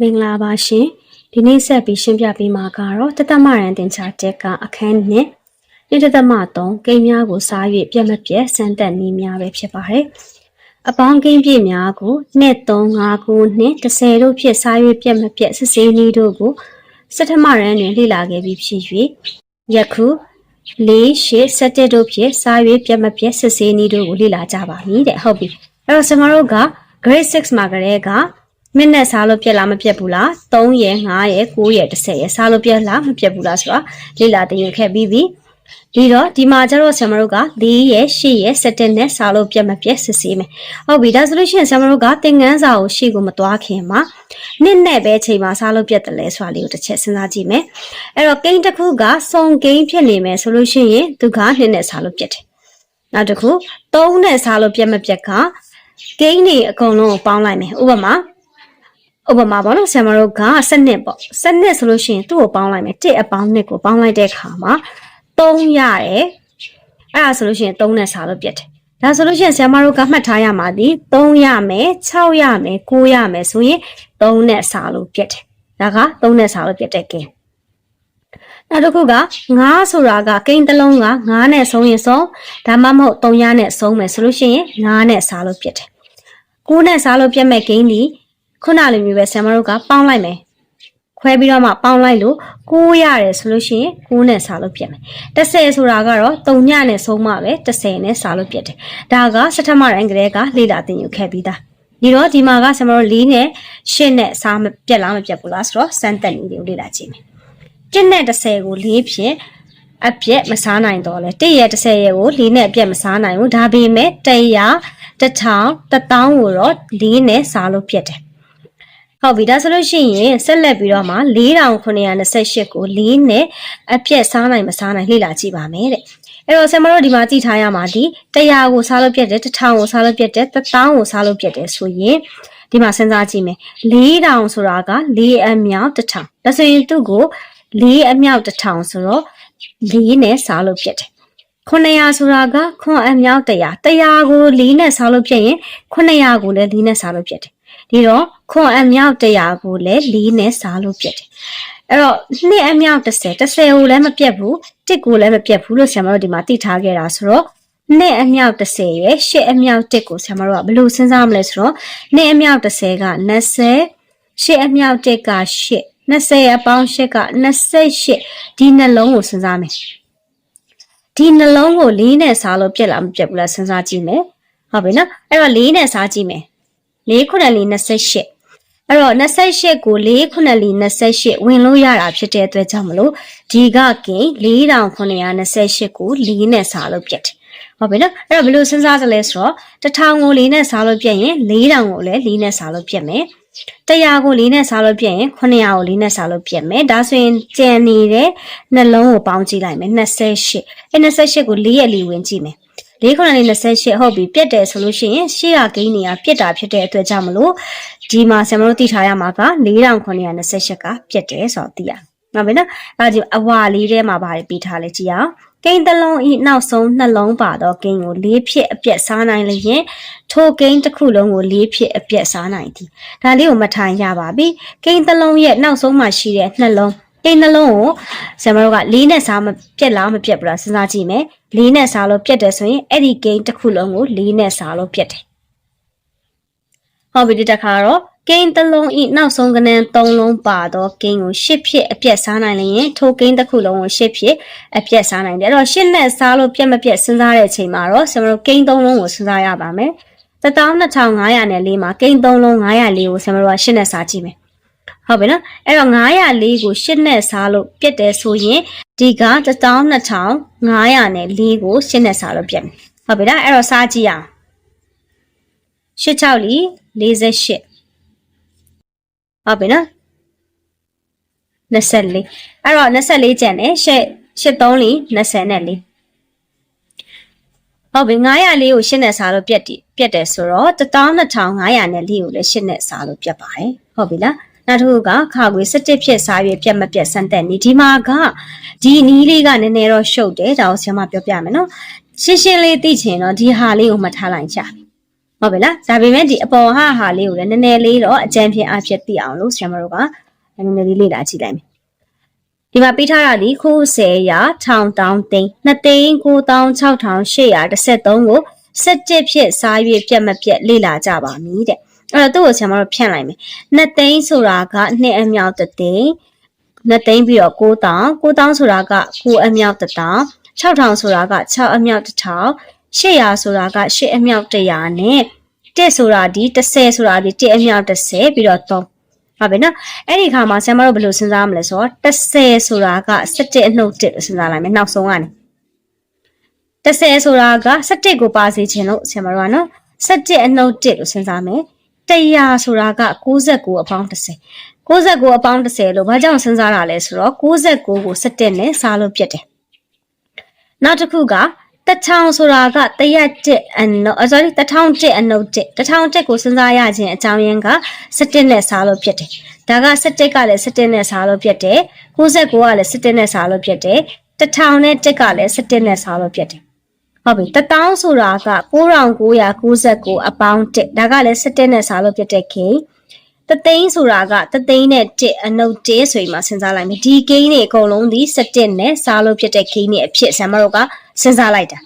မင်္ဂလာပါရှင်ဒီနေ့ဆက်ပြီးရှင်းပြပေးမှာကတော့တသမရန်တင်ချာတက်ကအခန်းနဲ့နေ့တသမ3ကိန်းများကိုစား၍ပြတ်မပြတ်စမ်းသက်နည်းများပဲဖြစ်ပါတယ်အပေါင်းကိန်းပြည့်များကိုနှစ်3 5ခုနှစ်10တို့ဖြင့်စား၍ပြတ်မပြတ်စစ်ဆေးနည်းတို့ကိုစတမရန်တွင်လေ့လာခဲ့ပြီးဖြစ်၍ယခု၄ရှစ်စက်တက်တို့ဖြင့်စား၍ပြတ်မပြတ်စစ်ဆေးနည်းတို့ကိုလေ့လာကြပါမည်တဲ့ဟုတ်ပြီအဲ့တော့ကျွန်တော်တို့က grade 6မှာကလေးက မိနစ်စားလို့ပြက်လားမပြက်ဘူးလား3ရယ်5ရယ်9ရယ်10ရယ်စားလို့ပြက်လားမပြက်ဘူးလားဆိုတာလေ့လာသင်ယူခဲ့ပြီးပြီဒီတော့ဒီမှာကျတော့ဆရာမတို့က4ရယ်8ရယ်7နဲ့စားလို့ပြက်မပြက်စစ်ဆေးမယ်ဟုတ်ပြီဒါဆိုလို့ရှိရင်ဆရာမတို့ကသင်ခန်းစာကိုရှေ့ကိုမသွားခင်မှာနှစ်နဲ့ပဲချိန်မှာစားလို့ပြက်တယ်လဲဆိုတာလေးကိုတစ်ချက်စဉ်းစားကြည့်မယ်အဲ့တော့ကိန်းတစ်ခုကစုံကိန်းဖြစ်နေမယ်ဆိုလို့ရှိရင်သူကနှစ်နဲ့စားလို့ပြက်တယ်နောက်တစ်ခု3နဲ့စားလို့ပြက်မပြက်ကကိန်းတွေအကုန်လုံးကိုပေါင်းလိုက်မယ်ဥပမာ ဥပမာပေါ့နော်ဆရာမတို့ကစနစ်ပေါ့စနစ်ဆိုလို့ရှိရင်သူ့ကိုပေါင်းလိုက်မယ်တစ်အပေါင်းနှစ်ကိုပေါင်းလိုက်တဲ့အခါမှာ3ရတယ်အဲ့ဒါဆိုလို့ရှိရင်3နဲ့စာလို့ပြတ်တယ်ဒါဆိုလို့ရှိရင်ဆရာမတို့ကမှတ်ထားရမှာဒီ3ရမယ်6ရမယ်9ရမယ်ဆိုရင်3နဲ့စာလို့ပြတ်တယ်ဒါက3နဲ့စာလို့ပြတ်တဲ့ကိန်းနောက်တစ်ခုက9ဆိုတာကကိန်းတစ်လုံးက9နဲ့ဆုံးရင်ဆုံးဒါမှမဟုတ်3ရနဲ့ဆုံးမယ်ဆိုလို့ရှိရင်9နဲ့စာလို့ပြတ်တယ်9နဲ့စာလို့ပြတ်မဲ့ကိန်းဒီ ခုနလိုမျိုးပဲဆရာမတို့ကပေါင်းလိုက်မယ်ခွဲပြီးတော့မှပေါင်းလိုက်လို့9ရတယ်ဆိုလို့ရှိရင်9နဲ့စားလို့ပြတ်မယ်30ဆိုတာကတော့3ညနဲ့ဆုံးမပဲ30နဲ့စားလို့ပြတ်တယ်ဒါကစထမရိုင်းကလေးကလေ့လာသင်ယူခဲ့ပြီးသားဒီတော့ဒီမှာကဆရာမတို့4နဲ့8နဲ့စားမပြတ်လားမပြတ်ဘူးလားဆိုတော့စမ်းတက်နည်းတွေကိုလေ့လာကြည့်မယ်1နဲ့30ကို4ဖြင့်အပြက်မစားနိုင်တော့လဲ1ရဲ့30ရဲ့ကို4နဲ့အပြက်မစားနိုင်ဘူးဒါပေမဲ့100 1000 1000ကိုတော့4နဲ့စားလို့ပြတ်တယ် ဟုတ်ပြီဒါဆိုလို့ရှိရင်ဆက်လက်ပြီးတော့မှ4928ကို4နဲ့အပြည့်စားနိုင်မစားနိုင်လေ့လာကြည့်ပါမယ်တဲ့အဲ့တော့ဆင်မတို့ဒီမှာကြည့်ထားရမှာဒီ100ကိုစားလို့ပြတ်တယ်1000ကိုစားလို့ပြတ်တယ်1000ကိုစားလို့ပြတ်တယ်ဆိုရင်ဒီမှာစဉ်းစားကြည့်မယ်4000ဆိုတာက4အမြောက်1000ဒါဆိုရင်သူ့ကို4အမြောက်1000ဆိုတော့4နဲ့စားလို့ပြတ်တယ်900ဆိုတာကခွန်အမြောက်100 100ကို4နဲ့စားလို့ပြတ်ရင်900ကိုလည်း4နဲ့စားလို့ပြတ်တယ် ဒီတော့ခွန်အမြောက်100ကိုလည်း4နဲ့စားလို့ပြတ်တယ်အဲ့တော့နှစ်အမြောက်30 30ကိုလည်းမပြတ်ဘူးတစ်ကိုလည်းမပြတ်ဘူးလို့ဆရာမတို့ဒီမှာသိထားခဲ့တာဆိုတော့နှစ်အမြောက်30ရယ်ရှစ်အမြောက်1ကိုဆရာမတို့ကဘယ်လိုစဉ်းစားမလဲဆိုတော့နှစ်အမြောက်30က20ရှစ်အမြောက်1က8 20အပေါင်း8က28ဒီနှလုံးကိုစဉ်းစားမယ်ဒီနှလုံးကို4နဲ့စားလို့ပြက်လားမပြက်ဘူးလားစဉ်းစားကြည့်မယ်ဟုတ်ပြီနော်အဲ့တော့4နဲ့စားကြည့်မယ် 4ခုနဲ့4 28အဲ့တော့28ကို4ခုနဲ့4 28ဝင်လို့ရတာဖြစ်တဲ့အတွက်ကြောင့်မလို့ဒီကကင်4928ကို4နဲ့စားလို့ပြတ်တယ်ဟုတ်ပြီနော်အဲ့တော့ဘယ်လိုစဉ်းစားကြလဲဆိုတော့1000ကို4နဲ့စားလို့ပြတ်ရင်4000ကိုလည်း4နဲ့စားလို့ပြတ်မယ်100ကို4နဲ့စားလို့ပြတ်ရင်900ကို4နဲ့စားလို့ပြတ်မယ်ဒါဆိုရင်ကြံနေတဲ့နှလုံးကိုပေါင်းကြည့်လိုက်မယ်28အဲ28ကို4ရက်လီဝင်ကြည့်မယ် ၄ခုနဲ့28ဟုတ်ပြီပြက်တယ်ဆိုလို့ရှိရင်ရှေ့ကဂိမ်းတွေကပြက်တာဖြစ်တဲ့အတွက်ကြောင့်မလို့ဒီမှာဆရာမတို့သိထားရမှာက4928ကပြက်တယ်ဆိုတော့သိရဟုတ်ပြီနော်အဲဒါဒီအဝါလေးထဲမှာပါတယ်ပြီးထားလဲကြည့်အောင်ကိန်းတစ်လုံးဤနောက်ဆုံးနှလုံးပါတော့ကိန်းကို၄ဖြစ်အပြက်စားနိုင်လျင်ထိုကိန်းတစ်ခုလုံးကို၄ဖြစ်အပြက်စားနိုင်သည်ဒါလေးကိုမထိုင်ရပါပြီကိန်းတစ်လုံးရဲ့နောက်ဆုံးမှာရှိတဲ့နှလုံး ကိန်းနှလုံးကိုဆရာမတို့က၄နဲ့စားမပြက်လားမပြက်ဘူးလားစဉ်းစားကြည့်မယ်၄နဲ့စားလို့ပြက်တယ်ဆိုရင်အဲ့ဒီကိန်းတစ်ခုလုံးကို၄နဲ့စားလို့ပြက်တယ်ဟုတ်ပြီဒီတစ်ခါတော့ကိန်းတစ်လုံးဤနောက်ဆုံးကဏ္ဍ၃လုံးပါတော့ကိန်းကို၈ဖြစ်အပြက်စားနိုင်လျင်ထိုကိန်းတစ်ခုလုံးကို၈ဖြစ်အပြက်စားနိုင်တယ်အဲ့တော့၈နဲ့စားလို့ပြက်မပြက်စဉ်းစားတဲ့အချိန်မှာတော့ကျွန်တော်တို့ကိန်း၃လုံးကိုစဉ်းစားရပါမယ်12500နဲ့၄မှာကိန်း၃လုံး904ကိုကျွန်တော်တို့က၈နဲ့စားကြည့်မယ် ဟုတ်ပြီနော်အဲ့တော့904ကို8နဲ့စားလို့ပြတ်တယ်ဆိုရင်ဒီက12500နဲ့4ကို8နဲ့စားလို့ပြတ်မယ်ဟုတ်ပြီလားအဲ့တော့စားကြည့်အောင်86လီ48ဟုတ်ပြီနော်24အဲ့တော့24ကျန်တယ်ရှစ်83လီ24ဟုတ်ပြီ904ကို8နဲ့စားလို့ပြတ်တယ်ပြတ်တယ်ဆိုတော့12500နဲ့4ကိုလည်း8နဲ့စားလို့ပြတ်ပါတယ်ဟုတ်ပြီလား နောက်တစ်ခုကခါခွေ17ဖြစ်စားရွေပြက်မပြက်စမ်းတက်နေဒီမှာကဒီနီးလေးကနည်းနည်းတော့ရှုပ်တယ်ဒါကိုဆရာမပြောပြမယ်နော်ရှင်းရှင်းလေးသိချင်တော့ဒီဟာလေးကိုမှတ်ထားလိုက်ချဟုတ်ပြီလားဒါပေမဲ့ဒီအပေါ်ဟာဟာလေးကိုလည်းနည်းနည်းလေးတော့အကြံဖြင့်အဖြစ်သိအောင်လို့ဆရာမတို့ကနည်းနည်းလေးလေ့လာကြည့်လိုက်မယ်ဒီမှာပေးထားတာဒီခိုး10ရာ1000တောင်းသိန်း2သိန်း96,813ကို17ဖြစ်စား၍ပြတ်မပြတ်လေ့လာကြပါမည်တဲ့ အဲ့တော့သူ့ကိုဆရာမတို့ဖြန့်လိုက်မယ်2သိန်းဆိုတာက2အမြောက်3သိန်း2သိန်းပြီးတော့9000 9000ဆိုတာက9အမြောက်1000 6000ဆိုတာက6အမြောက်1000 800ဆိုတာက8အမြောက်100နဲ့1ဆိုတာဒီ30ဆိုတာဒီ1အမြောက်30ပြီးတော့3ဟုတ်ပြီနော်အဲ့ဒီခါမှာဆရာမတို့ဘယ်လိုစဉ်းစားမလဲဆိုတော့30ဆိုတာက17အနှုတ်1လို့စဉ်းစားလိုက်မယ်နောက်ဆုံးကနေ30ဆိုတာက17ကိုပါစေခြင်းလို့ဆရာမတို့ကနော်17အနှုတ်1လို့စဉ်းစားမယ် 100ဆိုတာက69အပေါင်း30 69အပေါင်း30လို့ဘာကြောင့်စဉ်းစားတာလဲဆိုတော့69ကို17နဲ့စားလို့ပြတ်တယ်နောက်တစ်ခုကတထောင်ဆိုတာကတရက်တစ်အနုတ် sorry တထောင်တစ်အနုတ်တစ်တထောင်တစ်ကိုစဉ်းစားရခြင်းအကြောင်းရင်းက17နဲ့စားလို့ဖြစ်တယ်။ဒါက17ကလည်း17နဲ့စားလို့ဖြစ်တယ်။69ကလည်း17နဲ့စားလို့ဖြစ်တယ်။တထောင်နဲ့တစ်ကလည်း17နဲ့စားလို့ဖြစ်တယ်။ ဟုတ်ပြီတထောင်ဆိုတာက9999အပေါင်းတစ်ဒါကလည်း17နဲ့စားလို့ဖြစ်တဲ့ကိန်းတသိန်းဆိုတာကတသိန်းနဲ့တစ်အနုတ်တစ်ဆိုရင်မှစဉ်းစားလိုက်မယ်ဒီကိန်းတွေအကုန်လုံးဒီ17နဲ့စားလို့ဖြစ်တဲ့ကိန်းတွေအဖြစ်ဆံမတို့ကစဉ်းစားလိုက်တာ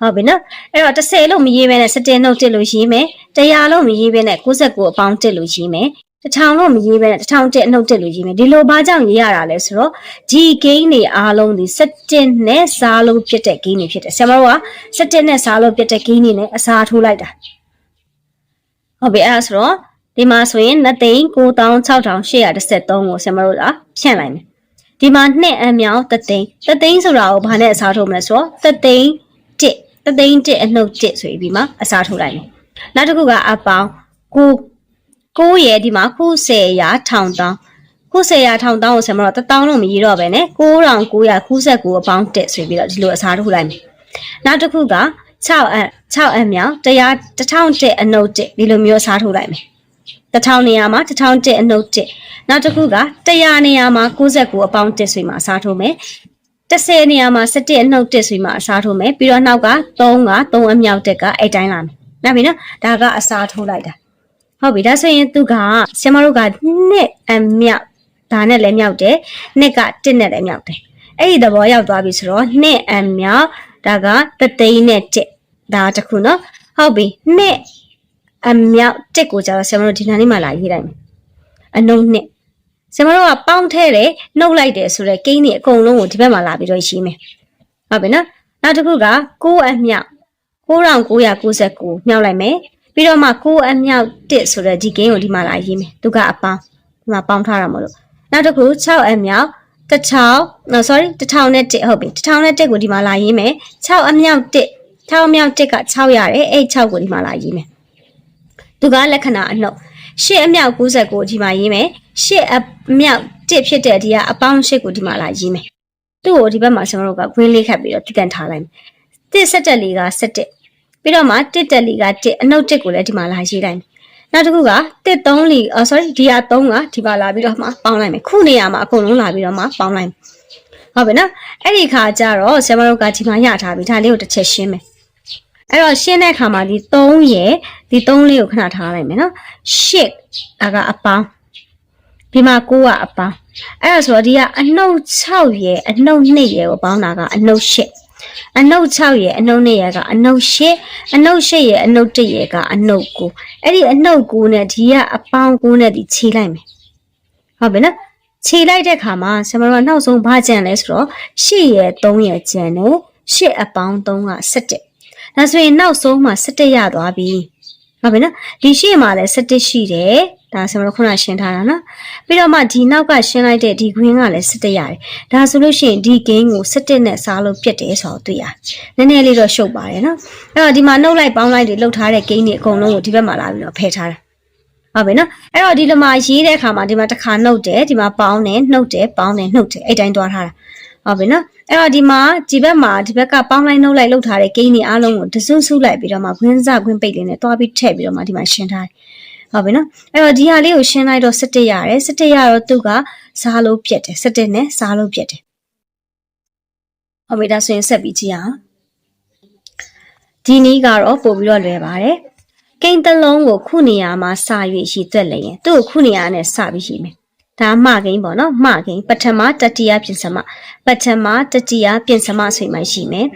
ဟုတ်ပြီနော်အဲ့တော့30လို့မရေးဘဲနဲ့17နှုတ်တစ်လို့ရေးမယ်100လို့မရေးဘဲနဲ့69အပေါင်းတစ်လို့ရေးမယ် 1000လို့မရေးဘဲနဲ့1000တစ်အနှုတ်တစ်လို့ရေးမယ်ဒီလိုဘာကြောင့်ရေးရတာလဲဆိုတော့ဒီဂိမ်းတွေအားလုံးဒီ17နဲ့စားလို့ဖြစ်တဲ့ဂိမ်းတွေဖြစ်တယ်ဆရာမတို့က17နဲ့စားလို့ဖြစ်တဲ့ဂိမ်းတွေနဲ့အစားထိုးလိုက်တာဟုတ်ပြီအဲ့ဒါဆိုတော့ဒီမှာဆိုရင်2သိန်း96,813ကိုဆရာမတို့ကဖြန့်လိုက်မယ်ဒီမှာနှစ်အမြောက်3သိန်း3သိန်းဆိုတာကိုဘာနဲ့အစားထိုးမလဲဆိုတော့3သိန်း1 3သိန်း1အနှုတ်1ဆိုပြီးမှအစားထိုးလိုက်မယ်နောက်တစ်ခုကအပေါင်းကို ကိုရဲ့ဒီမှာခု10ရာ1000တောင်းခု10ရာ1000တောင်းကိုဆရာမတို့1000လို့မရတော့ပဲနဲ့9999အပေါင်း1ဆိုပြီးတော့ဒီလိုအစားထိုးလိုက်မယ်နောက်တစ်ခုက6အ6အမြောက်100 1000အနှုတ်1ဒီလိုမျိုးအစားထိုးလိုက်မယ်1000နေရာမှာ1001အနှုတ်1နောက်တစ်ခုက100နေရာမှာ69အပေါင်း1ဆိုမှအစားထိုးမယ်10နေရာမှာ17အနှုတ်1ဆိုမှအစားထိုးမယ်ပြီးတော့နောက်က3က3အမြောက်1ကအဲ့တိုင်းလာမယ်နောက်ပြီနော်ဒါကအစားထိုးလိုက်တာ ဟုတ်ပြီဒါဆိုရင်သူကဆရာမတို့ကနှစ်အမြောက်ဒါနဲ့လည်းမြောက်တယ်နှစ်က1နဲ့လည်းမြောက်တယ်အဲ့ဒီသဘောရောက်သွားပြီဆိုတော့နှစ်အမြောက်ဒါကတသိန်းနဲ့1ဒါတစ်ခုနော်ဟုတ်ပြီနှစ်အမြောက်တက်ကိုကျတော့ဆရာမတို့ဒီနားလေးမှာလာရေးလိုက်မယ်အနုံနှစ်ဆရာမတို့ကပေါင်းထဲတယ်နှုတ်လိုက်တယ်ဆိုတော့ကိန်းတွေအကုန်လုံးကိုဒီဘက်မှာလာပြီးတော့ရေးမယ်ဟုတ်ပြီနော်နောက်တစ်ခုက6အမြောက်9999မြောက်လိုက်မယ် ပြီးတော့မှ6အမြောက်1ဆိုတော့ဒီကိန်းကိုဒီမှာလာရေးမယ်သူကအပေါင်းဒီမှာပေါင်းထားတာမလို့နောက်တစ်ခု6အမြောက်1000 no sorry 1000နဲ့1ဟုတ်ပြီ1000နဲ့1ကိုဒီမှာလာရေးမယ်6အမြောက်1 6အမြောက်1က6ရတယ်အဲ့6ကိုဒီမှာလာရေးမယ်သူကလက္ခဏာအနှုတ်ရှစ်အမြောက်69ဒီမှာရေးမယ်ရှစ်အမြောက်1ဖြစ်တဲ့ဒီကအပေါင်းရှစ်ကိုဒီမှာလာရေးမယ်သူ့ကိုဒီဘက်မှာကျွန်တော်တို့ကခွင်းလေးခတ်ပြီးတော့တိကန်ထားလိုက်မယ်တစ်ဆက်တက်လေးက17 ပြီးတော့မှတစ်တက်လေးက1အနှုတ်1ကိုလည်းဒီမှာလာရေးလိုက်မယ်နောက်တစ်ခုကတစ်3လီအော် sorry ဒီဟာ3ကဒီမှာလာပြီးတော့မှပေါင်းလိုက်မယ်ခုနေရာမှာအကုန်လုံးလာပြီးတော့မှပေါင်းလိုက်မယ်ဟုတ်ပြီနော်အဲ့ဒီခါကျတော့ဆရာမတို့ကဒီမှာရထားပြီဒါလေးကိုတစ်ချက်ရှင်းမယ်အဲ့တော့ရှင်းတဲ့အခါမှာဒီ3ရယ်ဒီ3လေးကိုခဏထားလိုက်မယ်နော်8ဒါကအပေါင်းဒီမှာ9ကအပေါင်းအဲ့ဒါဆိုတော့ဒီကအနှုတ်6ရယ်အနှုတ်2ရယ်ကိုပေါင်းတာကအနှုတ်8 အနှုတ်6ရယ်အနှုတ်2ရယ်ကအနှုတ်8အနှုတ်8ရယ်အနှုတ်1ရယ်ကအနှုတ်9အဲ့ဒီအနှုတ်9နဲ့ဒီကအပေါင်း9နဲ့ဒီခြေလိုက်မယ်ဟုတ်ပြီနော်ခြေလိုက်တဲ့ခါမှာဆမတော်နောက်ဆုံးဘာကြံလဲဆိုတော့8ရယ်3ရယ်ကြံတယ်8အပေါင်း3က17ဒါဆိုရင်နောက်ဆုံးမှာ17ရသွားပြီဟုတ်ပြီနော်ဒီရှေ့မှာလည်း17ရှိတယ် ဒါဆိုတော့ခုနရှင်းထားတာနော်ပြီးတော့မှဒီနောက်ကရှင်းလိုက်တဲ့ဒီ green ကလည်း17ရတယ်ဒါဆိုလို့ရှိရင်ဒီ game ကို17နဲ့စားလို့ပြတ်တယ်ဆိုတော့တွေ့ရတယ်နည်းနည်းလေးတော့ရှုပ်ပါတယ်နော်အဲ့တော့ဒီမှာနှုတ်လိုက်ပေါင်းလိုက်တွေလှုပ်ထားတဲ့ game တွေအကုန်လုံးကိုဒီဘက်မှာလာပြီးတော့ဖယ်ထားတာဟုတ်ပြီနော်အဲ့တော့ဒီလိုမှရေးတဲ့အခါမှာဒီမှာတစ်ခါနှုတ်တယ်ဒီမှာပေါင်းတယ်နှုတ်တယ်ပေါင်းတယ်နှုတ်တယ်အဲ့တိုင်းသွားထားတာဟုတ်ပြီနော်အဲ့တော့ဒီမှာဒီဘက်မှာဒီဘက်ကပေါင်းလိုက်နှုတ်လိုက်လှုပ်ထားတဲ့ဂိမ်းတွေအားလုံးကိုတစုစုလိုက်ပြီးတော့မှခွင်းစခွင်းပိတ်လေးနဲ့တွားပြီးထည့်ပြီးတော့မှဒီမှာရှင်းထားတယ် ဟုတ်ပြီနော်အဲ့တော့ဒီဟာလေးကိုရှင်းလိုက်တော့17ရတယ်17ရတော့သူကစားလို့ပြက်တယ်17နဲ့စားလို့ပြက်တယ်ဟုတ်ပြီဒါဆိုရင်ဆက်ပြီးကြည့်အောင်ဒီနည်းကတော့ပို့ပြီးတော့လွယ်ပါတယ်ကိန်းတစ်လုံးကိုခုနေရာမှာစ၍ရှိသွက်လျင်သူ့ကိုခုနေရာနဲ့စပြီးရှိမယ်ဒါမှကိန်းပေါ့နော်မှကိန်းပထမတတိယပြင်စမပထမတတိယပြင်စမဆိုမှရှိမယ်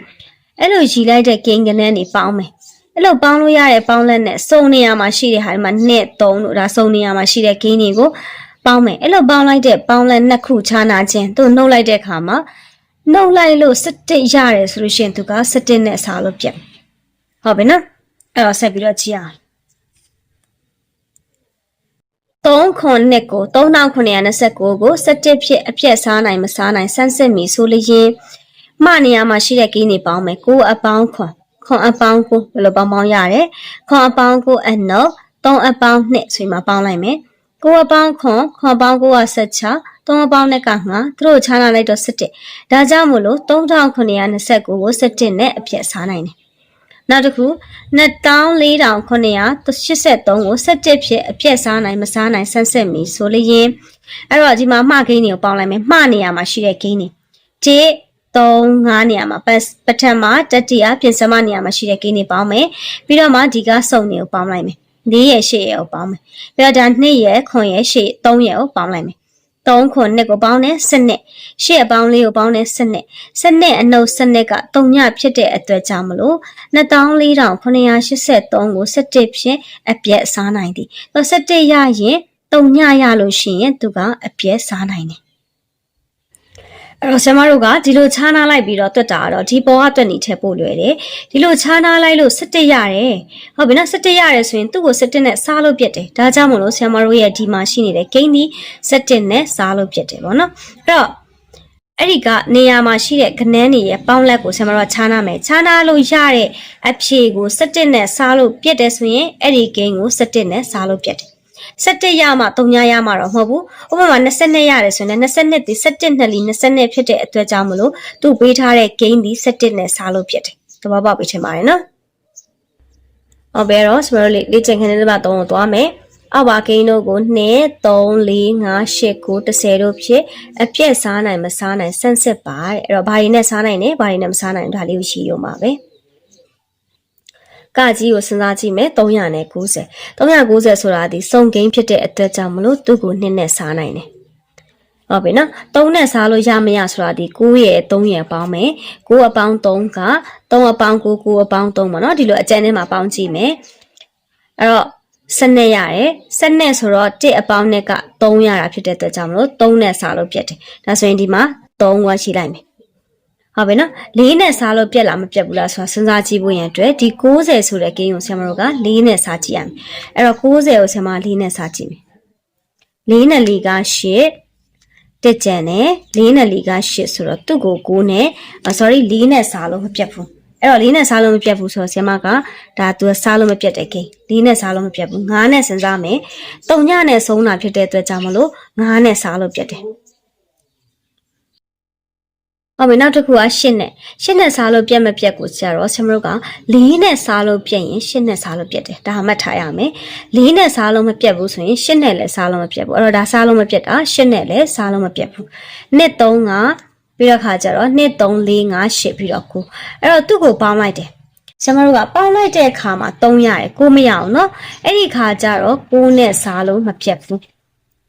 အဲ့လိုရှိလိုက်တဲ့ကိန်းကနန်းတွေပေါင်းမယ် အဲ့လိုပေါင်းလို့ရတဲ့ပေါင်းလက်နဲ့စုံနေရာမှာရှိတဲ့ဟာဒီမှာ2 3တို့ဒါစုံနေရာမှာရှိတဲ့ကိန်းတွေကိုပေါင်းမယ်အဲ့လိုပေါင်းလိုက်တဲ့ပေါင်းလက်နှစ်ခုခြားနာခြင်းသူ့နှုတ်လိုက်တဲ့အခါမှာနှုတ်လိုက်လို့17ရတယ်ဆိုလို့ရှိရင်သူက17နဲ့စားလို့ပြတ်ဟုတ်ပြီနော်အဲ့တော့ဆက်ပြီးတော့ကြည့်အောင်3ခွန်နှစ်ကို3929ကို17ဖြစ်အပြည့်စားနိုင်မစားနိုင်ဆန်းစစ်မီဆိုလျင်မှနေရာမှာရှိတဲ့ကိန်းတွေပေါင်းမယ်ကိုအပေါင်းခွန် ခွန်အပေါင်းကိုဘယ်လိုပေါင်းပေါင်းရတယ်ခွန်အပေါင်းကိုအနု3အပေါင်း2ဆိုရင်မှပေါင်းလိုက်မယ်ကိုအပေါင်းခွန်ခွန်အပေါင်းကိုက16 3အပေါင်းနဲ့ကငါသူတို့ခြားနာလိုက်တော့17ဒါကြောင့်မို့လို့3929ကို17နဲ့အပြည့်စားနိုင်တယ်နောက်တစ်ခု24,983ကို17ဖြစ်အပြည့်စားနိုင်မစားနိုင်ဆန်းဆက်မီဆိုလျင်အဲ့တော့ဒီမှာမှကိန်းတွေကိုပေါင်းလိုက်မယ်မှနေရာမှာရှိတဲ့ကိန်းတွေ1 3 5နေရာမှာပထမတတိယပြင်စမနေရာမှာရှိတဲ့ကိန်းတွေပေါင်းမယ်ပြီးတော့မှဒီကစုံတွေကိုပေါင်းလိုက်မယ်၄ရဲ့၈ရဲ့ကိုပေါင်းမယ်ပြီးတော့ဒါ2ရဲ့9ရဲ့8 3ရဲ့ကိုပေါင်းလိုက်မယ်3ခွန်နှစ်ကိုပေါင်းတယ်စနစ်ရှေ့အပေါင်းလေးကိုပေါင်းတယ်စနစ်စနစ်အနုပ်စနစ်က3ညဖြစ်တဲ့အတွက်ကြောင့်မလို့24,983ကို17ဖြင့်အပြည့်စားနိုင်သည်။တော့17ရရင်3ညရလို့ရှိရင်သူကအပြည့်စားနိုင်တယ် အဲ့တော့ဆရာမတို့ကဒီလိုခြားနာလိုက်ပြီးတော့တွက်တာကတော့ဒီပေါ်ကတွက်နေထည့်ပို့လွယ်တယ်ဒီလိုခြားနာလိုက်လို့17ရတယ်ဟုတ်ပြီနော်17ရတယ်ဆိုရင်သူ့ကို17နဲ့စားလို့ပြတ်တယ်ဒါကြောင့်မလို့ဆရာမတို့ရဲ့ဒီမှာရှိနေတဲ့ဂိမ်းဒီ17နဲ့စားလို့ပြတ်တယ်ပေါ့နော်အဲ့တော့အဲ့ဒီကနေရာမှာရှိတဲ့ကနန်းတွေရဲ့ပေါင်းလက်ကိုဆရာမတို့ကခြားနာမယ်ခြားနာလို့ရတဲ့အဖြေကို17နဲ့စားလို့ပြတ်တယ်ဆိုရင်အဲ့ဒီဂိမ်းကို17နဲ့စားလို့ပြတ်တယ် 17ရမှ3ညရမှတော့မဟုတ်ဘူးဥပမာ22ရတယ်ဆိုရင်22ဒီ17နှစ်လီ22ဖြစ်တဲ့အတွက်ကြောင့်မလို့သူ့ပေးထားတဲ့ gain ဒီ17နဲ့စားလို့ဖြစ်တယ်တဘောပေါက်ပြီးထင်ပါတယ်နော်ဟုတ်ပဲတော့စမတို့လေ့ကျင့်ခန်းလေးပါ3ကိုသွားမယ်အောက်ပါကိန်းတို့ကို2 3 4 5 8 9 10တို့ဖြစ်အပြည့်စားနိုင်မစားနိုင်ဆန်းစစ်ပါတဲ့အဲ့တော့ဘာတွေနဲ့စားနိုင်လဲဘာတွေနဲ့မစားနိုင်ဒါလေးကိုရှိရုံပါပဲ ကကြီးကိုစဉ်းစားကြည့်မယ်390 390ဆိုတာဒီစုံကိန်းဖြစ်တဲ့အတွက်ကြောင့်မလို့သူ့ကိုနှစ်နဲ့စားနိုင်တယ်ဟုတ်ပြီနော်3နဲ့စားလို့ရမရဆိုတာဒီ9ရဲ့3ရဲ့ပေါင်းမယ်9အပေါင်း3က3အပေါင်း9 9အပေါင်း3ပေါ့နော်ဒီလိုအကျဉ်းထဲမှာပေါင်းကြည့်မယ်အဲ့တော့စနစ်ရတယ်စနစ်ဆိုတော့1အပေါင်းနဲ့က3ရတာဖြစ်တဲ့အတွက်ကြောင့်မလို့3နဲ့စားလို့ပြတ်တယ်ဒါဆိုရင်ဒီမှာ3ကရှိလိုက်မယ် ဟုတ်ပြီနော်၄နဲ့စားလို့ပြက်လာမပြက်ဘူးလားဆိုတာစဉ်းစားကြည့်ဖို့ရန်အတွက်ဒီ60ဆိုတဲ့ကိန်းကိုဆရာမတို့က၄နဲ့စားကြည့်ရမယ်အဲ့တော့60ကိုဆရာမ၄နဲ့စားကြည့်မယ်၄နဲ့၄က8တက်ကြံနဲ့၄နဲ့၄က8ဆိုတော့သူ့ကို9နဲ့ sorry ၄နဲ့စားလို့မပြတ်ဘူးအဲ့တော့၄နဲ့စားလို့မပြတ်ဘူးဆိုတော့ဆရာမကဒါသူစားလို့မပြတ်တဲ့ကိန်း၄နဲ့စားလို့မပြတ်ဘူး9နဲ့စဉ်းစားမယ်၃ညနဲ့ဆုံးတာဖြစ်တဲ့အတွက်ကြောင့်မလို့9နဲ့စားလို့ပြတ်တယ် ဟုတ်ပြီနောက်တစ်ခုကရှင်းနဲ့ရှင်းနဲ့စားလို့ပြက်မပြက်ကိုဆရာတော်ဆရာမတို့ကလေးနဲ့စားလို့ပြက်ရင်ရှင်းနဲ့စားလို့ပြက်တယ်ဒါမှတ်ထားရမယ်လေးနဲ့စားလို့မပြက်ဘူးဆိုရင်ရှင်းနဲ့လည်းစားလို့မပြက်ဘူးအဲ့တော့ဒါစားလို့မပြက်တာရှင်းနဲ့လည်းစားလို့မပြက်ဘူးနှစ်သုံးကပြီးတော့ခါကြတော့နှစ်3 4 5 8ပြီးတော့9အဲ့တော့သူ့ကိုပေါင်းလိုက်တယ်ကျမတို့ကပေါင်းလိုက်တဲ့အခါမှာ3ရတယ်ကိုမရအောင်နော်အဲ့ဒီခါကျတော့9နဲ့စားလို့မပြတ်ဘူး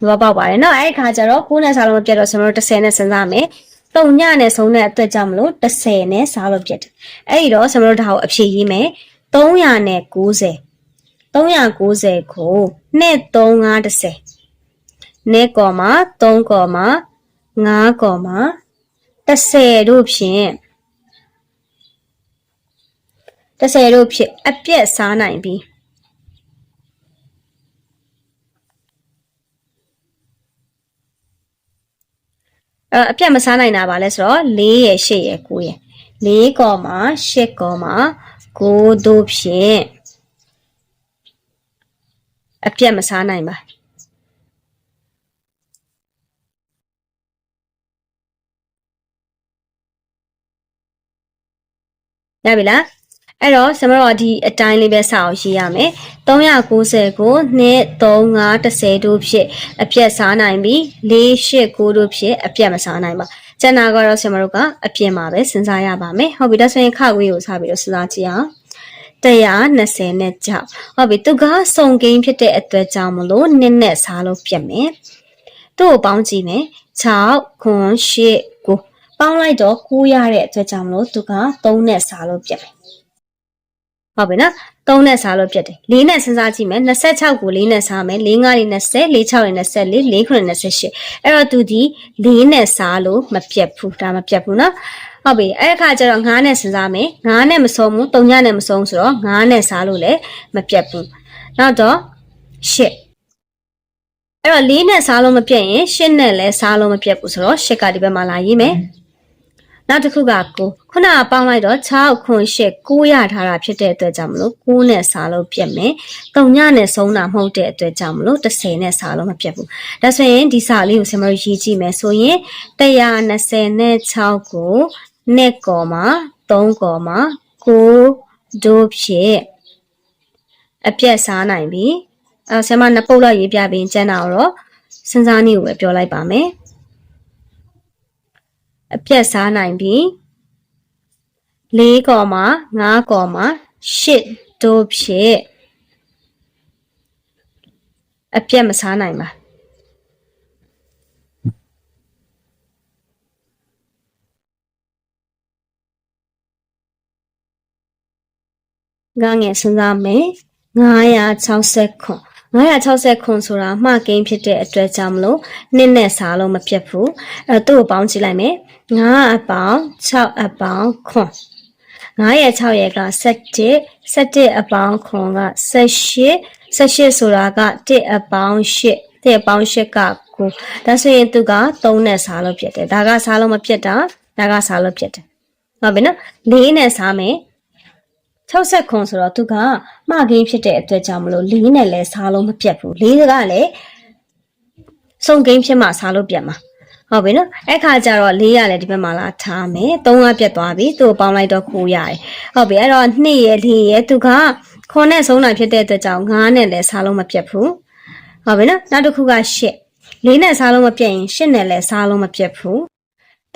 ဘောပေါက်ပါတယ်နော်အဲ့ဒီခါကျတော့9နဲ့စားလို့မပြတ်တော့ကျမတို့10နဲ့စဉ်းစားမယ် တုံညနဲ့ဆုံးတဲ့အတွက်ကြောင့်မလို့30နဲ့စားလို့ပြတ်တယ်။အဲ့ဒီတော့ကျွန်တော်တို့ဒါကိုအဖြေရေးမယ်။390 390ကိုနဲ့3530နဲ့ကောမှာ3ကောမှာ5ကောမှာ30တို့ဖြင့်30တို့ဖြင့်အပြက်စားနိုင်ပြီ။ အဲ့အပြတ်မစားနိုင်တာပါလဲဆိုတော့4ရယ်8ရယ်9ရယ်4ကောမှာ8ကောမှာ9တို့ဖြင့်အပြတ်မစားနိုင်ပါရပြီလား အဲ့တော့ကျွန်တော်တို့ဒီအတိုင်းလေးပဲစအောင်ရေးရမယ်390ကို2 3 5 10တို့ဖြင့်အပြက်စားနိုင်ပြီ4 8 9တို့ဖြင့်အပြက်မစားနိုင်ပါကျန်တာကတော့ကျွန်တော်တို့ကအပြင်မှာပဲစဉ်းစားရပါမယ်ဟုတ်ပြီဒါဆိုရင်ခဝေးကိုစားပြီးတော့စဉ်းစားကြည့်အောင်120နဲ့ကြောက်ဟုတ်ပြီသူကစုံကိန်းဖြစ်တဲ့အတွက်ကြောင့်မလို့နစ်နဲ့စားလို့ပြတ်မယ်သူ့ကိုပေါင်းကြည့်မယ်6ခွန်8ကိုပေါင်းလိုက်တော့9ရတဲ့အတွက်ကြောင့်မလို့သူက3နဲ့စားလို့ပြတ်မယ် ဟုတ်ပြီနော်3နဲ့စားလို့ပြတ်တယ်4နဲ့စဉ်းစားကြည့်မယ်26ကို4နဲ့စားမယ်4 5 20 4 6 24 4 9 28အဲ့တော့သူဒီ4နဲ့စားလို့မပြတ်ဘူးဒါမပြတ်ဘူးနော်ဟုတ်ပြီအဲ့အခါကျတော့9နဲ့စဉ်းစားမယ်9နဲ့မဆုံးဘူး3ညနဲ့မဆုံးဆိုတော့9နဲ့စားလို့လည်းမပြတ်ဘူးနောက်တော့8အဲ့တော့4နဲ့စားလို့မပြတ်ရင်8နဲ့လည်းစားလို့မပြတ်ဘူးဆိုတော့8ကဒီဘက်မှာလာရေးမယ် နောက်တစ်ခုက9ခုနကပေါင်းလိုက်တော့6ခွန်8 9ရထားတာဖြစ်တဲ့အတွက်ကြောင့်မလို့9နဲ့စားလို့ပြတ်မယ်3ညနဲ့ဆုံးတာမဟုတ်တဲ့အတွက်ကြောင့်မလို့30နဲ့စားလို့မပြတ်ဘူးဒါဆိုရင်ဒီစာလေးကိုဆင်မလို့ရေးကြည့်မယ်ဆိုရင်126ကို2ကောမှာ3ကောမှာ9ဒို့ဖြစ်အပြက်စားနိုင်ပြီအဲဆင်မနှစ်ပုတ်လောက်ရေးပြပြီးကျန်တာတော့စဉ်းစားနည်းကိုပဲပြောလိုက်ပါမယ် အပြက်စားနိုင်ပြီ4ကောမှာ5ကောမှာ8ဒို့ဖြစ်အပြက်မစားနိုင်ပါငါငယ်စဉ်းစားမယ်960ခွန် 960ခွန်ဆိုတာမှကိန်းဖြစ်တဲ့အတွက်ကြောင့်မလို့နှစ်နဲ့စားလို့မပြတ်ဘူးအဲသူ့ကိုပေါင်းကြည့်လိုက်မယ်9အပေါင်း6အပေါင်းခွန်9ရဲ့6ရဲ့က17 17အပေါင်းခွန်က18 18ဆိုတာက1အပေါင်း8 1အပေါင်း8က9ဒါဆိုရင်သူက3နဲ့စားလို့ပြတ်တယ်ဒါကစားလို့မပြတ်တာဒါကစားလို့ပြတ်တယ်ဟုတ်ပြီနော်4နဲ့စားမယ် 60ခွန်ဆိုတော့သူကမှားကင်းဖြစ်တဲ့အတွက်ကြောင့်မလို့၄နဲ့လဲစားလို့မပြတ်ဘူး၄ကလည်းစုံကင်းဖြစ်မှစားလို့ပြတ်မှာဟုတ်ပြီနော်အဲ့ခါကျတော့၄ရလည်းဒီဘက်မှာလာထားမယ်၃ကပြတ်သွားပြီသူ့ကိုပေါင်းလိုက်တော့9ရတယ်ဟုတ်ပြီအဲ့တော့2ရ၄ရသူကခွန်နဲ့ဆုံးတာဖြစ်တဲ့အတွက်ကြောင့်9နဲ့လည်းစားလို့မပြတ်ဘူးဟုတ်ပြီနော်နောက်တစ်ခုက8၄နဲ့စားလို့မပြတ်ရင်8နဲ့လည်းစားလို့မပြတ်ဘူး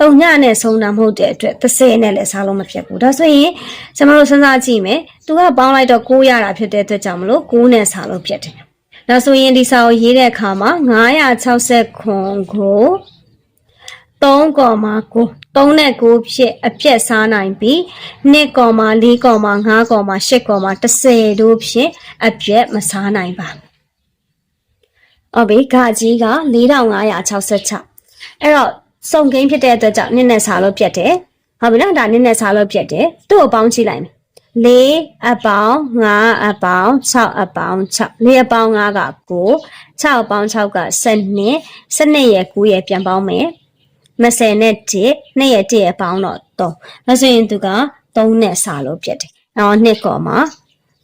တုံညနဲ့ဆုံးတာမဟုတ်တဲ့အတွက်30နဲ့လည်းစားလို့မဖြစ်ဘူးဒါဆိုရင်ကျွန်တော်တို့စဉ်းစားကြည့်မယ်သူကပေါင်းလိုက်တော့9ရတာဖြစ်တဲ့အတွက်ကြောင့်မလို့9နဲ့စားလို့ဖြစ်တယ်ဒါဆိုရင်ဒီစာကိုရေးတဲ့အခါမှာ960ခွန်ကို3ကောမှာ9 3နဲ့9ဖြစ်အပြက်စားနိုင်ပြီး2ကောမှာ4ကောမှာ5ကောမှာ8ကောမှာ30တို့ဖြစ်အပြက်မစားနိုင်ပါဟုတ်ပြီဂါကြီးက4566အဲ့တော့ စုံကိန်းဖြစ်တဲ့အတွက်ကြောင့်နစ်နဲ့စားလို့ပြတ်တယ်ဟုတ်ပြီနော်ဒါနစ်နဲ့စားလို့ပြတ်တယ်သူ့ကိုပေါင်းကြည့်လိုက်မယ်၄အပေါင်း5အပေါင်း6အပေါင်း6 4အပေါင်း5က9 6အပေါင်း6က12 12ရဲ့9ရဲ့ပြန်ပေါင်းမယ်20နဲ့1 2ရဲ့1ရဲ့ပေါင်းတော့3ဒါဆိုရင်သူက3နဲ့စားလို့ပြတ်တယ်အော်2ကောမှာ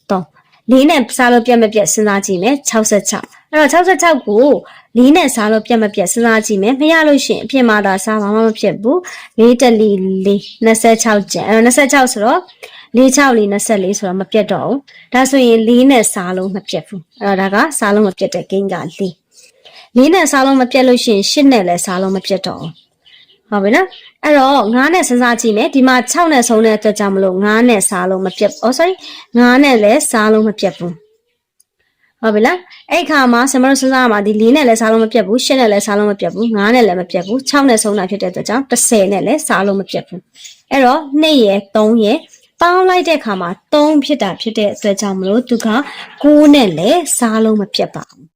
3 4နဲ့စားလို့ပြတ်မပြတ်စဉ်းစားကြည့်မယ်66အဲ့တော့66ကို လေးနဲ့စားလို့ပြတ်မပြတ်စဉ်းစားကြည့်မယ်မရလို့ရှိရင်အပြင်မှာသာစားမှာမဖြစ်ဘူးလေးတက်လီလေး26ကျန်အဲ့တော့26ဆိုတော့46လေး24ဆိုတော့မပြတ်တော့ဘူးဒါဆိုရင်လေးနဲ့စားလို့မပြတ်ဘူးအဲ့တော့ဒါကစားလို့မပြတ်တဲ့ဂိမ်းကလေးလေးနဲ့စားလို့မပြတ်လို့ရှိရင်8နဲ့လည်းစားလို့မပြတ်တော့ဘူးဟုတ်ပြီနော်အဲ့တော့9နဲ့စဉ်းစားကြည့်မယ်ဒီမှာ6နဲ့ဆုံးတဲ့အတွက်ကြောင့်မလို့9နဲ့စားလို့မပြတ် oh sorry 9နဲ့လည်းစားလို့မပြတ်ဘူး ဟုတ်ပြီလားအဲ့ခါမှာဆင်မတို့စဉ်းစားရမှာဒီ၄နဲ့လည်းစားလို့မပြတ်ဘူး၈နဲ့လည်းစားလို့မပြတ်ဘူး၅နဲ့လည်းမပြတ်ဘူး6နဲ့ဆုံးတာဖြစ်တဲ့အတွက်ကြောင့်30နဲ့လည်းစားလို့မပြတ်ဘူးအဲ့တော့2ရယ်3ရယ်ပေါင်းလိုက်တဲ့ခါမှာ3ဖြစ်တာဖြစ်တဲ့အတွက်ကြောင့်မလို့သူက9နဲ့လည်းစားလို့မပြတ်ပါဘူး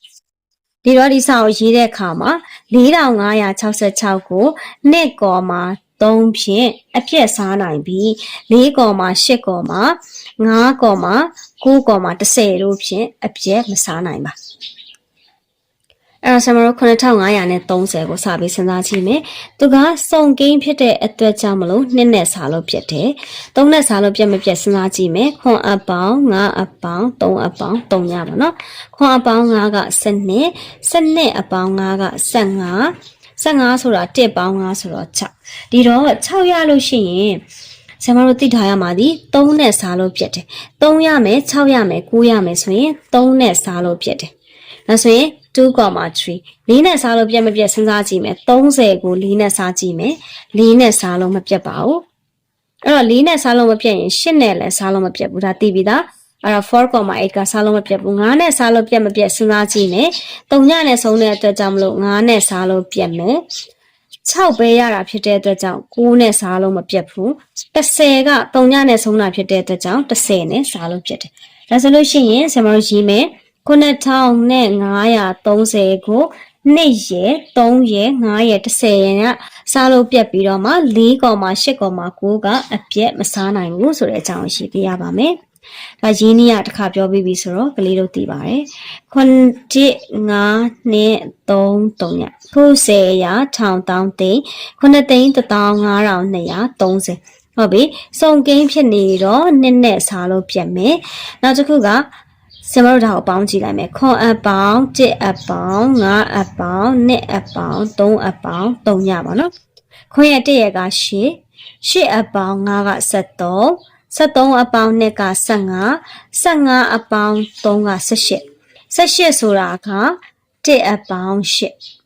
ဒီတော့ဒီစာကိုရေးတဲ့အခါမှာ4566ကို2ကောမှာ 3ဖြင့်အပြည့်စားနိုင်ပြီး4ကောမှာ8ကောမှာ5ကောမှာ9ကောမှာ10တို့ဖြင့်အပြည့်မစားနိုင်ပါအဲ့တော့ဆမတို့9500နဲ့30ကိုစပြီးစဉ်းစားကြည့်မယ်။သူကစုံကိန်းဖြစ်တဲ့အတွက်ကြောင့်မလို့နှစ်နဲ့စားလို့ပြတ်တယ်။သုံးနဲ့စားလို့ပြတ်မပြတ်စဉ်းစားကြည့်မယ်။ခွန်အပေါင်း9အပေါင်း3အပေါင်း3ညပါနော်။ခွန်အပေါင်း9က12 12အပေါင်း9က15 15ဆိုတာ1ပေါင်း9ဆိုတော့6ဒီတော့6ရလို့ရှိရင်ဆရာမတို့သိထားရမှာဒီ3နဲ့စားလို့ပြတ်တယ်3ရမယ်6ရမယ်9ရမယ်ဆိုရင်3နဲ့စားလို့ပြတ်တယ်ဒါဆိုရင်2.3လေးနဲ့စားလို့ပြတ်မပြတ်စဉ်းစားကြည့်မယ်30ကိုလေးနဲ့စားကြည့်မယ်လေးနဲ့စားလို့မပြတ်ပါဘူးအဲ့တော့လေးနဲ့စားလို့မပြတ်ရင်8နဲ့လည်းစားလို့မပြတ်ဘူးဒါသိပြီသား အဲ့တော့4.8ကစားလို့မပြတ်ဘူး9နဲ့စားလို့ပြတ်မပြတ်စဉ်းစားကြည့်မယ်3ညနဲ့ဆုံးတဲ့အတွက်ကြောင့်မလို့9နဲ့စားလို့ပြတ်မယ်6ပဲရတာဖြစ်တဲ့အတွက်ကြောင့်9နဲ့စားလို့မပြတ်ဘူး30က3ညနဲ့ဆုံးတာဖြစ်တဲ့အတွက်ကြောင့်30နဲ့စားလို့ပြတ်တယ်ဒါဆိုလို့ရှိရင်ဆရာမတို့ရေးမယ်9530ကို2ရယ်3ရယ်5ရယ်30ရယ်ကစားလို့ပြတ်ပြီးတော့မှ4.8.9ကအပြက်မစားနိုင်ဘူးဆိုတဲ့အကြောင်းရှိပြရပါမယ်။ ဒါရင်းနှီးရတစ်ခါပြောပြီးပြီဆိုတော့ကလေးတို့သိပါတယ်။ခွန်1 5နဲ့3 3ညခု10ရာထောင်တောင်းသိန်းခုနှစ်သိန်း15230ဟုတ်ပြီစုံကိန်းဖြစ်နေတော့နှစ်နဲ့စားလို့ပြတ်မယ်။နောက်တစ်ခုကဆင်မတို့ဒါကိုပေါင်းကြည့်လိုက်မယ်ခွန်အပေါင်း1အပေါင်း5အပေါင်း2အပေါင်း3အပေါင်း3ညပါနော်ခွန်ရဲ့1ရက်က8 8အပေါင်း5က73 73အပေါင်း2က15 15အပေါင်း3က18 18ဆိုတာက1အပေါင်း8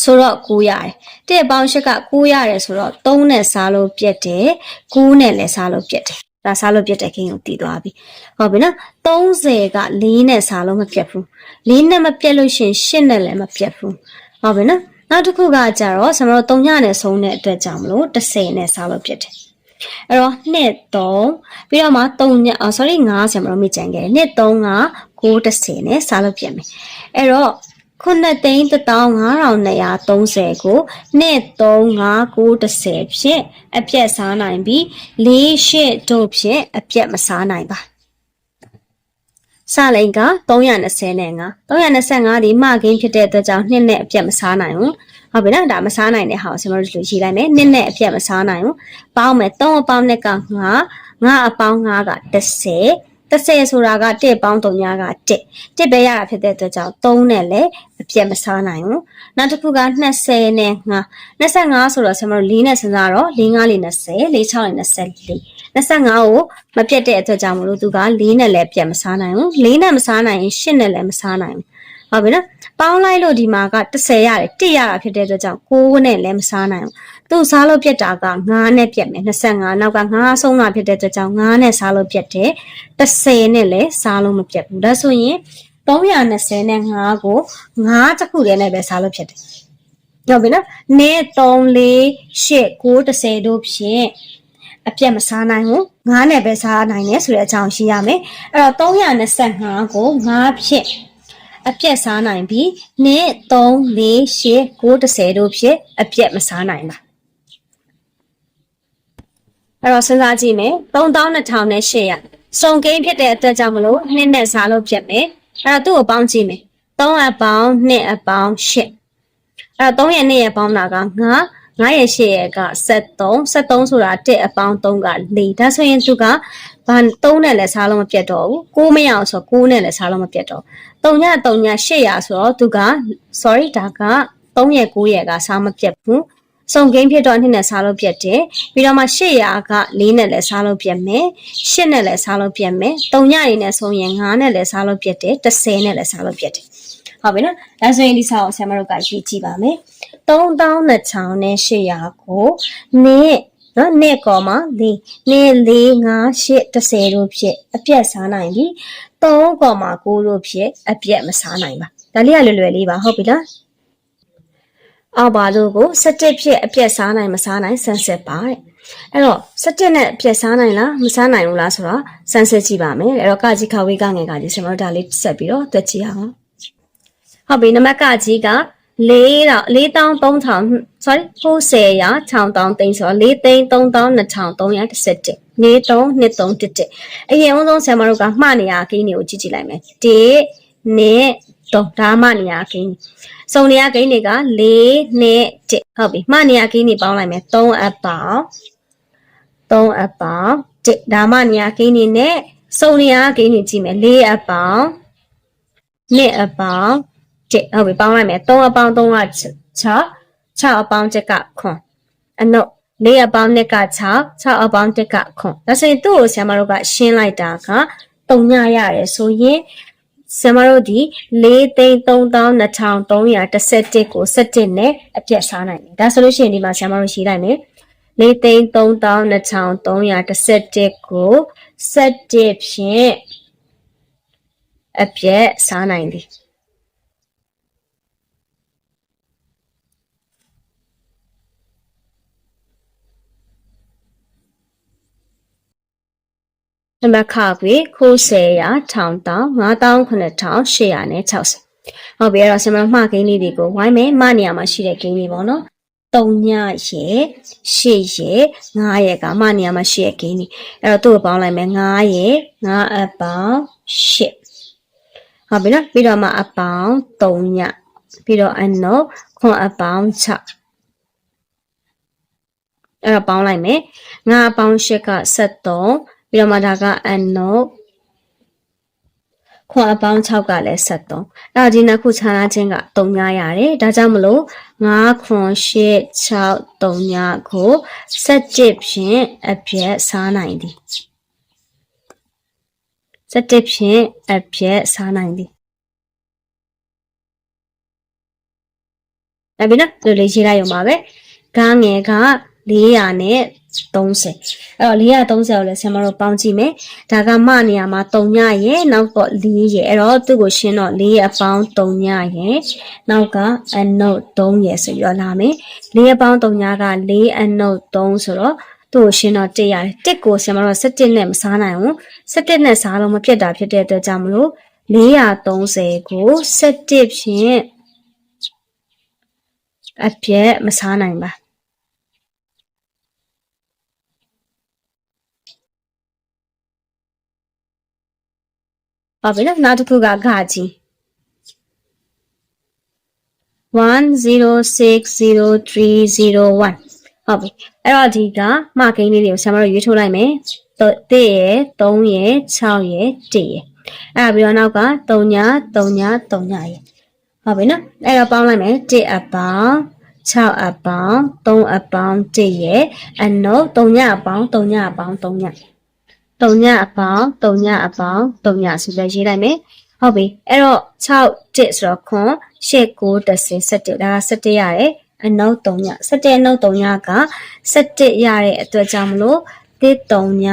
ဆိုတော့9ရတယ်။1အပေါင်း8က9ရတယ်ဆိုတော့3နဲ့စားလို့ပြတ်တယ်9နဲ့လည်းစားလို့ပြတ်တယ်။ဒါစားလို့ပြတ်တဲ့ခင်းကိုတည်သွားပြီ။ဟုတ်ပြီနော်။30က4နဲ့စားလို့မပြတ်ဘူး။4နဲ့မပြတ်လို့ရှရင်8နဲ့လည်းမပြတ်ဘူး။ဟုတ်ပြီနော်။နောက်တစ်ခုကကြတော့ကျွန်တော်တို့3ညနဲ့ဆုံးတဲ့အတွက်ကြောင့်မလို့30နဲ့စားလို့ပြတ်တယ်။ အဲ့တော့2 3ပြီးတော့မှ3ညအော် sorry 9ဆရာမတို့မိကြံခဲ့တယ်2 3က9 30နဲ့စားလို့ပြတ်မယ်အဲ့တော့ခုနှစ်သိန်း15230ကိုနှစ်35930ဖြင့်အပြက်စားနိုင်ပြီး48တို့ဖြင့်အပြက်မစားနိုင်ပါစလိန်က320နဲ့5 325ဒီမှကင်းဖြစ်တဲ့အတွက်ကြောင့်နှစ်နဲ့အပြက်မစားနိုင်ဘူး ဟုတ်ပြီနော်ဒါမစားနိုင်တဲ့ဟာကိုကျွန်တော်တို့လူရေးလိုက်မယ်နှစ်နဲ့အပြက်မစားနိုင်ဘူးပေါင်းမယ်3အပေါင်းနဲ့က9 9အပေါင်း9က30 30ဆိုတာက1ပေါင်း3ညက1 1ပဲရတာဖြစ်တဲ့အတွက်ကြောင့်3နဲ့လည်းအပြတ်မစားနိုင်ဘူးနောက်တစ်ခုက20နဲ့5 25ဆိုတော့ဆရာမတို့4နဲ့စဉ်းစားတော့4 5 4 20 4 6 24 25ကိုမပြတ်တဲ့အတွက်ကြောင့်မလို့သူက4နဲ့လည်းပြတ်မစားနိုင်ဘူး4နဲ့မစားနိုင်ရင်8နဲ့လည်းမစားနိုင်ဘူး ဟုတ်ပြီနော်ပေါင်းလိုက်လို့ဒီမှာက30ရတယ်1ရတာဖြစ်တဲ့အတွက်ကြောင့်9နဲ့လည်းမစားနိုင်ဘူးသူစားလို့ပြတ်တာက9နဲ့ပြတ်မယ်25နောက်က9ဆုံးတာဖြစ်တဲ့အတွက်ကြောင့်9နဲ့စားလို့ပြတ်တယ်30နဲ့လည်းစားလို့မပြတ်ဘူးဒါဆိုရင်320နဲ့5ကို5တစ်ခုတည်းနဲ့ပဲစားလို့ဖြစ်တယ်ဟုတ်ပြီနော်နေ3 4 8 9 30တို့ဖြင့်အပြတ်မစားနိုင်ဘူး9နဲ့ပဲစားနိုင်တယ်ဆိုတဲ့အကြောင်းရှိရမယ်အဲ့တော့325ကို5ဖြင့် အပြက်စားနိုင်ပြီး2 3 4 8 9 10တို့ဖြင့်အပြက်မစားနိုင်ပါအဲ့တော့စဉ်းစားကြည့်မယ်3200နဲ့800စုံကိန်းဖြစ်တဲ့အတွက်ကြောင့်မလို့2နဲ့စားလို့ပြက်မယ်အဲ့တော့သူ့ကိုပေါင်းကြည့်မယ်3အပေါင်း2အပေါင်း8အဲ့တော့3ရဲ့2ရဲ့ပေါင်းတာက9 9ရဲ့8ရဲ့က73 73ဆိုတာ1အပေါင်း3က4ဒါဆိုရင်သူကဘာ3နဲ့လည်းစားလို့မပြတ်တော့ဘူး6မရအောင်ဆို6နဲ့လည်းစားလို့မပြတ်တော့ 3ည3ည800ဆိုတော့သူက sorry ဒါက3ရဲ့9ရဲ့ကစားမပြတ်ဘူးစုံကိန်းဖြစ်တော့နှစ်နဲ့စားလို့ပြတ်တယ်ပြီးတော့မှ800က4နဲ့လည်းစားလို့ပြတ်မယ်8နဲ့လည်းစားလို့ပြတ်မယ်3ညနေနဲ့ဆုံးရင်9နဲ့လည်းစားလို့ပြတ်တယ်10နဲ့လည်းစားလို့ပြတ်တယ်ဟုတ်ပြီနော်ဒါဆိုရင်ဒီစာကိုဆရာမတို့ကရေးကြည့်ပါမယ်3200နဲ့800ကိုနေ့နော်နေ့ကောမှာ၄နေ့၄5 8 10တို့ဖြစ်အပြက်စားနိုင်ပြီ 3.9တို့ဖြစ်အပြက်မစားနိုင်ပါဒါလေးကလွယ်လွယ်လေးပါဟုတ်ပြီလားအောက်ပါတို့ကို17ဖြစ်အပြက်စားနိုင်မစားနိုင်ဆန်းစစ်ပါတဲ့အဲ့တော့17နဲ့အပြက်စားနိုင်လားမစားနိုင်ဘူးလားဆိုတော့ဆန်းစစ်ကြည့်ပါမယ်အဲ့တော့ကကြီးခဝေးကငယ်ကကြီးကျွန်တော်တို့ဒါလေးဆက်ပြီးတော့တွက်ကြည့်အောင်ဟုတ်ပြီနံပါတ်ကကြီးက4တော့ 4300 sorry 90ရာ6000သိန်းဆိုတော့4သိန်း3311နေ3နှစ်3တစ်တစ်အရင်ဦးဆုံးဆရာမတို့ကမှတ်နေရကိန်းတွေကိုကြည့်ကြည့်လိုက်မယ်1နှစ်3ဒါမှနေရကိန်းစုံနေရကိန်းတွေက4နှစ်1ဟုတ်ပြီမှတ်နေရကိန်းတွေပေါင်းလိုက်မယ်3အပေါင်း3အပေါင်း1ဒါမှနေရကိန်းတွေနဲ့စုံနေရကိန်းတွေကြည့်မယ်4အပေါင်း2အပေါင်း 1ဟုတ်ပြီပေါင်းလိုက်မယ်3အပေါင်း3က6 6အပေါင်း1ကခွန်အနုတ်4အပေါင်း1က6 6အပေါင်း1ကခွန်ဒါဆိုရင်သူ့ကိုဆရာမတို့ကရှင်းလိုက်တာက3ညရတယ်ဆိုရင်ဆရာမတို့ဒီ4သိန်း32,311ကို17နဲ့အပြတ်စားနိုင်တယ်ဒါဆိုလို့ရှိရင်ဒီမှာဆရာမတို့ရေးလိုက်မယ်4သိန်း32,311ကို17ဖြင့်အပြည့်စားနိုင်သည် နံပါတ်ခခွေခိုးဆယ်ရာထောင်တောင်9860နဲ့60ဟုတ်ပြီအဲ့တော့ဆင်မမှားကိန်းလေးတွေကိုဝိုင်းမယ်မနေရာမှာရှိတဲ့ကိန်းလေးပေါ့နော်3ညရဲ့8ရဲ့9ရဲ့ကမနေရာမှာရှိတဲ့ကိန်းလေးအဲ့တော့သူ့ကိုပေါင်းလိုက်မယ်9ရဲ့9အပေါင်း8ဟုတ်ပြီနော်ပြီးတော့မှအပေါင်း3ညပြီးတော့အနုခွန်အပေါင်း6အဲ့တော့ပေါင်းလိုက်မယ်9အပေါင်း8က73 ပြီးတော့မှဒါကအနုခွန်အပေါင်း6ကလည်း73အဲ့တော့ဒီနှစ်ခုခြားနာခြင်းက3ညရတယ်ဒါကြောင့်မလို့9ခွန်8 6 3ညကို17ဖြင့်အပြည့်စားနိုင်သည်17ဖြင့်အပြည့်စားနိုင်သည်အဲ့ပြီနော်လူလေးရေးလိုက်ရုံပါပဲဂန်းငယ်က400နဲ့ 30အဲ့တော့430ကိုလည်းဆရာမတို့ပေါင်းကြည့်မယ်ဒါကမနေရာမှာ3ညရဲ့နောက်တော့4ရဲ့အဲ့တော့သူ့ကိုရှင်းတော့4ရဲ့အပေါင်း3ညရဲ့နောက်ကအနုတ်3ရဲ့ဆိုပြီးတော့လာမယ်4ရဲ့ပေါင်း3ညက4အနုတ်3ဆိုတော့သူ့ကိုရှင်းတော့1ရတယ်1ကိုဆရာမတို့17နဲ့မစားနိုင်ဘူး17နဲ့စားလို့မဖြစ်တာဖြစ်တဲ့အတွက်ကြောင့်မလို့430ကို17ဖြင့်အပြည့်မစားနိုင်ပါ ဟုတ်ပြီနော်နောက်တစ်ခုကဂါကြီး10603001ဟုတ်ပြီအဲ့တော့ဒီကမကိန်းလေးတွေကိုဆရာမတို့ရွေးထုတ်လိုက်မယ်1ရယ်3ရယ်6ရယ်1ရယ်အဲ့ဒါပြီးတော့နောက်က3ည3ည3ညရယ်ဟုတ်ပြီနော်အဲ့တော့ပေါင်းလိုက်မယ်1အပေါင်း6အပေါင်း3အပေါင်း1ရယ်အနု3ညအပေါင်း3ညအပေါင်း3ည 3ညအပေါင်း3ညအပေါင်း3ညဆိုပြီးရေးလိုက်မယ်ဟုတ်ပြီအဲ့တော့6 1ဆိုတော့ခွန်8 9 10 17ဒါက17ရတယ်အနု3ည17အနု3ညက17ရတဲ့အတွက်ကြောင့်မလို့1 3ည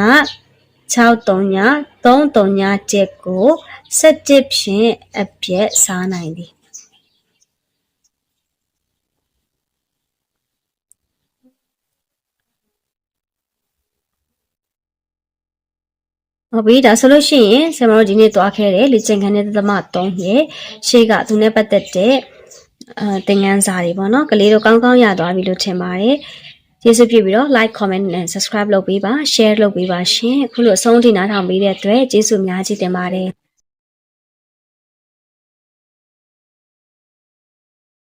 6 3ည3 3ည7ကို17ဖြင့်အပြည့်စားနိုင်သည် ဟုတ်ပြီဒါဆိုလို့ရှိရင်ဆရာမတို့ဒီနေ့သွားခဲ့တယ်လေ့ကျင့်ခန်းတဲ့သမ3ရဲ့ရှေ့ကသူနဲ့ပတ်သက်တဲ့အဲသင်ခန်းစာတွေပေါ့နော်ကလေးတို့ကောင်းကောင်းရသွားပြီလို့ထင်ပါတယ်ကျေးဇူးပြုပြီးတော့ like comment နဲ့ subscribe လုပ်ပေးပါ share လုပ်ပေးပါရှင်အခုလိုအဆုံးထိနားထောင်ပေးတဲ့အတွက်ကျေးဇူးအများကြီးတင်ပါတယ်